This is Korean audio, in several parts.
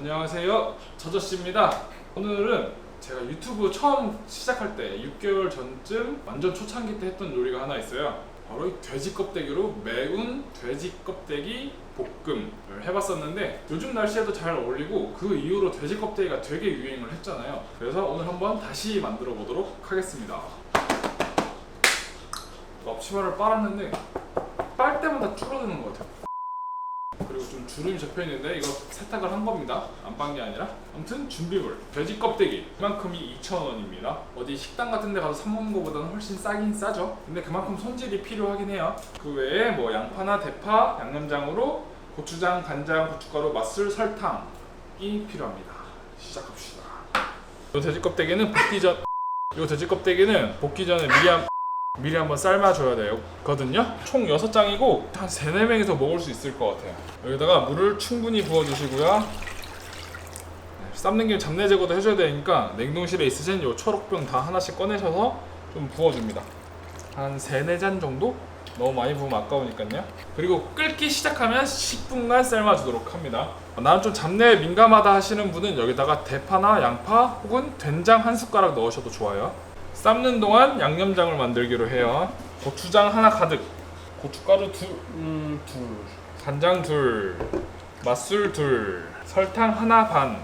안녕하세요. 저저씨입니다. 오늘은 제가 유튜브 처음 시작할 때 6개월 전쯤 완전 초창기 때 했던 요리가 하나 있어요. 바로 이 돼지 껍데기로 매운 돼지 껍데기 볶음을 해봤었는데 요즘 날씨에도 잘 어울리고 그 이후로 돼지 껍데기가 되게 유행을 했잖아요. 그래서 오늘 한번 다시 만들어 보도록 하겠습니다. 앞치마를 빨았는데 빨 때마다 줄어드는 것 같아요. 좀 주름이 접혀 있는데 이거 세탁을 한 겁니다. 안 빤 게 아니라. 아무튼 준비물 돼지 껍데기 그만큼이 2,000원입니다. 어디 식당 같은 데 가서 사 먹는 것보다는 훨씬 싸긴 싸죠. 근데 그만큼 손질이 필요하긴 해요. 그 외에 뭐 양파나 대파, 양념장으로 고추장, 간장, 고춧가루, 맛술, 설탕이 필요합니다. 시작합시다. 이 돼지 껍데기는 볶기 전 이 돼지 껍데기는 볶기 전에 미리 한 미리 한번 삶아줘야 되거든요. 총 6장이고 한 3, 4명이서 먹을 수 있을 것 같아요. 여기다가 물을 충분히 부어주시고요. 네, 삶는 김에 잡내 제거도 해줘야 되니까 냉동실에 있으신 요 초록병 다 하나씩 꺼내셔서 좀 부어줍니다. 한 3, 4잔 정도? 너무 많이 부으면 아까우니까요. 그리고 끓기 시작하면 10분간 삶아주도록 합니다. 나는 좀 잡내에 민감하다 하시는 분은 여기다가 대파나 양파 혹은 된장 한 숟가락 넣으셔도 좋아요. 삶는 동안 양념장을 만들기로 해요. 고추장 하나 가득, 고춧가루 둘, 음, 둘, 간장 둘, 맛술 둘, 설탕 하나 반.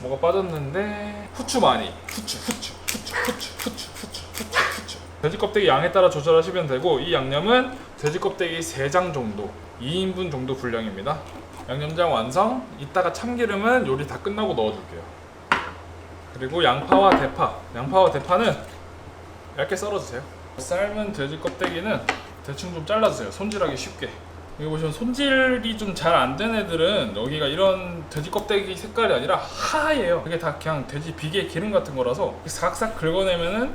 뭐가 빠졌는데 후추 많이. 후추, 후추, 후추, 후추, 후추, 후추, 후추, 후추. 돼지 껍데기 양에 따라 조절하시면 되고 이 양념은 돼지 껍데기 3장 정도, 2인분 정도 분량입니다. 양념장 완성. 이따가 참기름은 요리 다 끝나고 넣어줄게요. 그리고 양파와 대파. 양파와 대파는 얇게 썰어주세요. 삶은 돼지 껍데기는 대충 좀 잘라주세요. 손질하기 쉽게. 여기 보시면 손질이 좀 잘 안 된 애들은 여기가 이런 돼지 껍데기 색깔이 아니라 하얘요. 이게 다 그냥 돼지 비계 기름 같은 거라서 싹싹 긁어내면은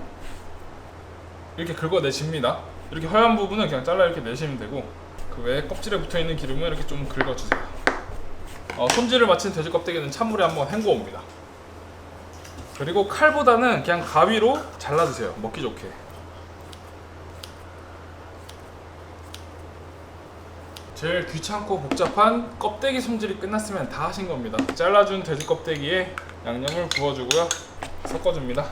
이렇게 긁어내집니다. 이렇게 허연 부분은 그냥 잘라 이렇게 내시면 되고 그 외에 껍질에 붙어있는 기름은 이렇게 좀 긁어주세요. 어, 손질을 마친 돼지 껍데기는 찬물에 한번 헹궈 옵니다 그리고 칼보다는 그냥 가위로 잘라주세요. 먹기 좋게. 제일 귀찮고 복잡한 껍데기 손질이 끝났으면 다 하신 겁니다. 잘라준 돼지 껍데기에 양념을 부어주고요. 섞어줍니다.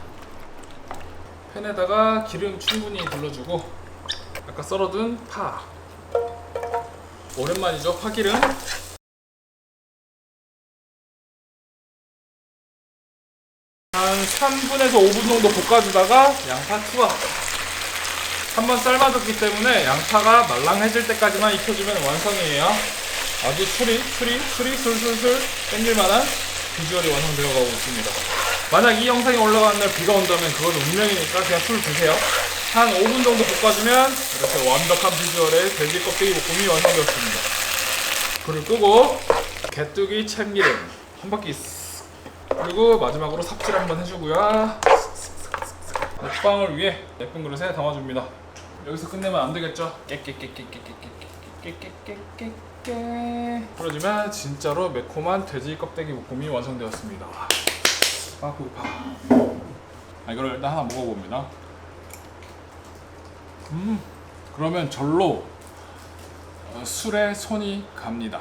팬에다가 기름 충분히 둘러주고 아까 썰어둔 파 오랜만이죠 파기름 한 3분에서 5분 정도 볶아주다가 양파 투하 한번 삶아줬기 때문에 양파가 말랑해질 때까지만 익혀주면 완성이에요. 아주 수리 수리 수리 술술술 땡길만한 비주얼이 완성되어가고 있습니다. 만약 이 영상이 올라가는 날 비가 온다면 그건 운명이니까 그냥 술 드세요. 한 5분 정도 볶아주면 이렇게 완벽한 비주얼의 돼지 껍데기 볶음이 완성되었습니다. 불을 끄고 개뚜기 참기름 한 바퀴 그리고 마지막으로 삽질 한번 해주고요. 먹방을 위해 예쁜 그릇에 담아줍니다. 여기서 끝내면 안 되겠죠? 깨깨깨깨깨깨깨깨깨깨깨 그러지만 진짜로 매콤한 돼지 껍데기 볶음이 완성되었습니다. 아 배고파. 아 이거를 일단 하나 먹어봅니다. 음 그러면 절로 어, 술에 손이 갑니다.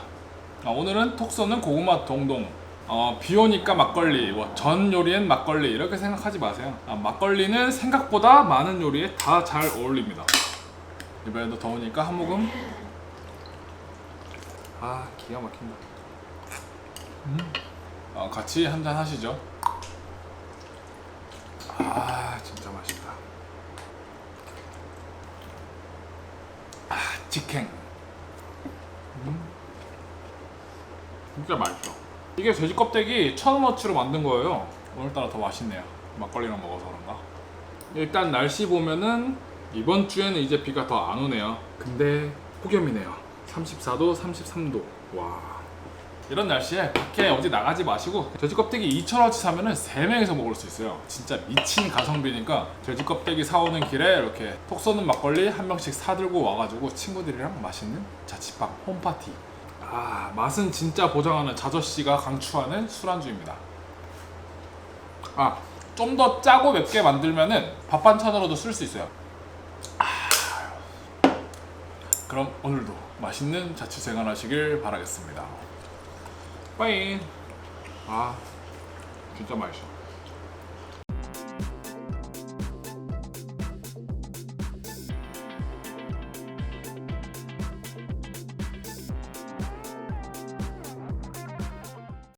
아, 오늘은 톡 쏘는 고구마 동동 어, 비 오니까 막걸리, 뭐, 전 요리엔 막걸리 이렇게 생각하지 마세요. 아, 막걸리는 생각보다 많은 요리에 다 잘 어울립니다. 이번에도 더우니까 한 모금. 아 기가 막힌다. 음. 어, 같이 한 잔 하시죠. 아 진짜 맛있다. 아 직행. 음. 진짜 맛있어. 이게 돼지 껍데기 천원어치로 만든 거예요. 오늘따라 더 맛있네요. 막걸리랑 먹어서 그런가. 일단 날씨 보면은 이번 주에는 이제 비가 더 안 오네요. 근데 폭염이네요. 34도, 33도. 와. 이런 날씨에 밖에 어디 나가지 마시고 돼지 껍데기 2,000원치 사면은 3명이서 먹을 수 있어요. 진짜 미친 가성비니까 돼지 껍데기 사오는 길에 이렇게 톡 쏘는 막걸리 한 병씩 사들고 와가지고 친구들이랑 맛있는 자취방 홈파티 아 맛은 진짜 보장하는 자저씨가 강추하는 술안주입니다. 아 좀 더 짜고 맵게 만들면은 밥 반찬으로도 쓸 수 있어요. 아, 그럼 오늘도 맛있는 자취생활 하시길 바라겠습니다. 빠이. 아 진짜 맛있어